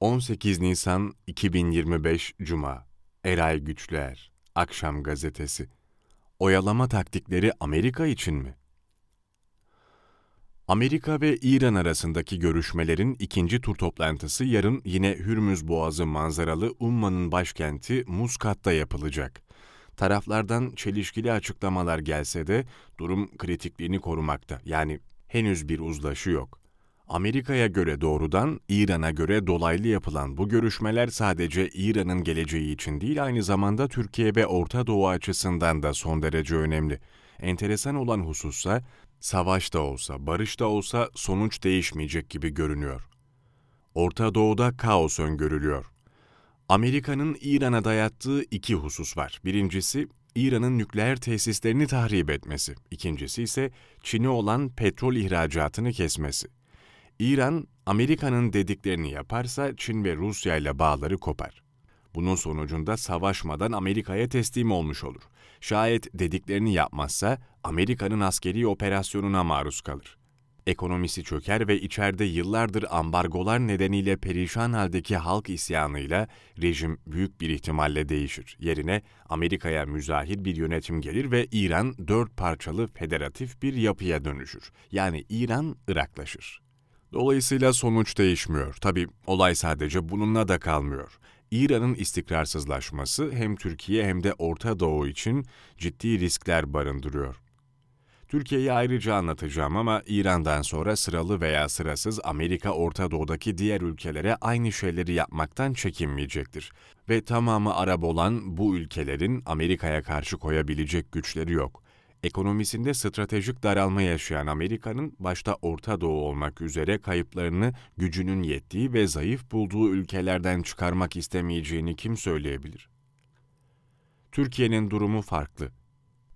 18 Nisan 2025 Cuma Eray Güçler Akşam Gazetesi Oyalama taktikleri Amerika için mi? Amerika ve İran arasındaki görüşmelerin ikinci tur toplantısı yarın yine Hürmüz Boğazı manzaralı Umman'ın başkenti Muskat'ta yapılacak. Taraflardan çelişkili açıklamalar gelse de durum kritikliğini korumakta. Yani henüz bir uzlaşı yok. Amerika'ya göre doğrudan, İran'a göre dolaylı yapılan bu görüşmeler sadece İran'ın geleceği için değil aynı zamanda Türkiye ve Orta Doğu açısından da son derece önemli. Enteresan olan husussa savaş da olsa, barış da olsa sonuç değişmeyecek gibi görünüyor. Orta Doğu'da kaos öngörülüyor. Amerika'nın İran'a dayattığı iki husus var. Birincisi, İran'ın nükleer tesislerini tahrip etmesi. İkincisi ise Çin'e olan petrol ihracatını kesmesi. İran, Amerika'nın dediklerini yaparsa Çin ve Rusya ile bağları kopar. Bunun sonucunda savaşmadan Amerika'ya teslim olmuş olur. Şayet dediklerini yapmazsa Amerika'nın askeri operasyonuna maruz kalır. Ekonomisi çöker ve içeride yıllardır ambargolar nedeniyle perişan haldeki halk isyanıyla rejim büyük bir ihtimalle değişir. Yerine Amerika'ya müzahir bir yönetim gelir ve İran dört parçalı federatif bir yapıya dönüşür. Yani İran Iraklaşır. Dolayısıyla sonuç değişmiyor. Tabi olay sadece bununla da kalmıyor. İran'ın istikrarsızlaşması hem Türkiye hem de Orta Doğu için ciddi riskler barındırıyor. Türkiye'yi ayrıca anlatacağım ama İran'dan sonra sıralı veya sırasız Amerika Orta Doğu'daki diğer ülkelere aynı şeyleri yapmaktan çekinmeyecektir. Ve tamamı Arap olan bu ülkelerin Amerika'ya karşı koyabilecek güçleri yok. Ekonomisinde stratejik daralma yaşayan Amerika'nın başta Orta Doğu olmak üzere kayıplarını gücünün yettiği ve zayıf bulduğu ülkelerden çıkarmak istemeyeceğini kim söyleyebilir? Türkiye'nin durumu farklı.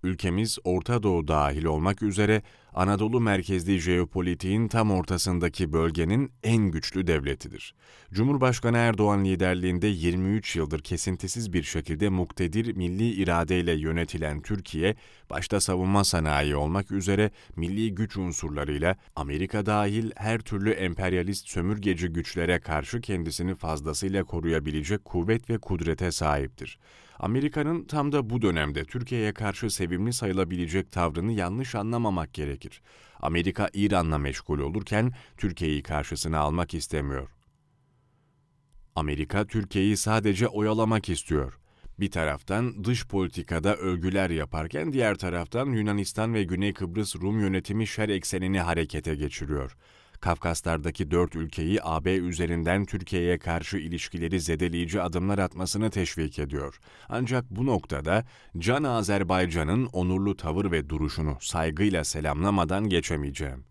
Ülkemiz Orta Doğu dahil olmak üzere Anadolu merkezli jeopolitiğin tam ortasındaki bölgenin en güçlü devletidir. Cumhurbaşkanı Erdoğan liderliğinde 23 yıldır kesintisiz bir şekilde muktedir milli iradeyle yönetilen Türkiye, başta savunma sanayi olmak üzere milli güç unsurlarıyla Amerika dahil her türlü emperyalist sömürgeci güçlere karşı kendisini fazlasıyla koruyabilecek kuvvet ve kudrete sahiptir. Amerika'nın tam da bu dönemde Türkiye'ye karşı sevimli sayılabilecek tavrını yanlış anlamamak gerekir. Amerika İran'la meşgul olurken Türkiye'yi karşısına almak istemiyor. Amerika Türkiye'yi sadece oyalamak istiyor. Bir taraftan dış politikada övgüler yaparken diğer taraftan Yunanistan ve Güney Kıbrıs Rum yönetimi şer eksenini harekete geçiriyor. Kafkaslardaki dört ülkeyi AB üzerinden Türkiye'ye karşı ilişkileri zedeleyici adımlar atmasını teşvik ediyor. Ancak bu noktada Can Azerbaycan'ın onurlu tavır ve duruşunu saygıyla selamlamadan geçemeyeceğim.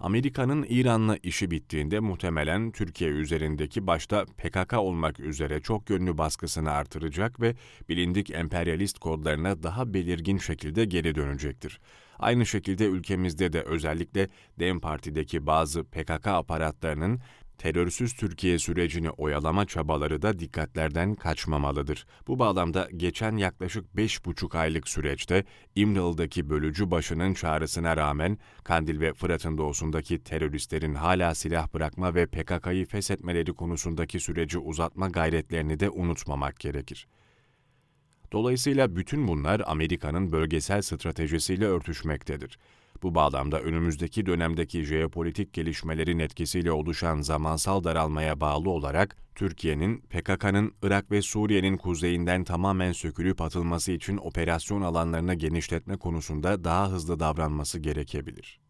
Amerika'nın İran'la işi bittiğinde muhtemelen Türkiye üzerindeki başta PKK olmak üzere çok yönlü baskısını artıracak ve bilindik emperyalist kodlarına daha belirgin şekilde geri dönecektir. Aynı şekilde ülkemizde de özellikle DEM Parti'deki bazı PKK aparatlarının terörsüz Türkiye sürecini oyalama çabaları da dikkatlerden kaçmamalıdır. Bu bağlamda geçen yaklaşık beş buçuk aylık süreçte İmralı'daki bölücü başının çağrısına rağmen Kandil ve Fırat'ın doğusundaki teröristlerin hala silah bırakma ve PKK'yı feshetmeleri konusundaki süreci uzatma gayretlerini de unutmamak gerekir. Dolayısıyla bütün bunlar Amerika'nın bölgesel stratejisiyle örtüşmektedir. Bu bağlamda önümüzdeki dönemdeki jeopolitik gelişmelerin etkisiyle oluşan zamansal daralmaya bağlı olarak Türkiye'nin PKK'nın Irak ve Suriye'nin kuzeyinden tamamen sökülüp atılması için operasyon alanlarını genişletme konusunda daha hızlı davranması gerekebilir.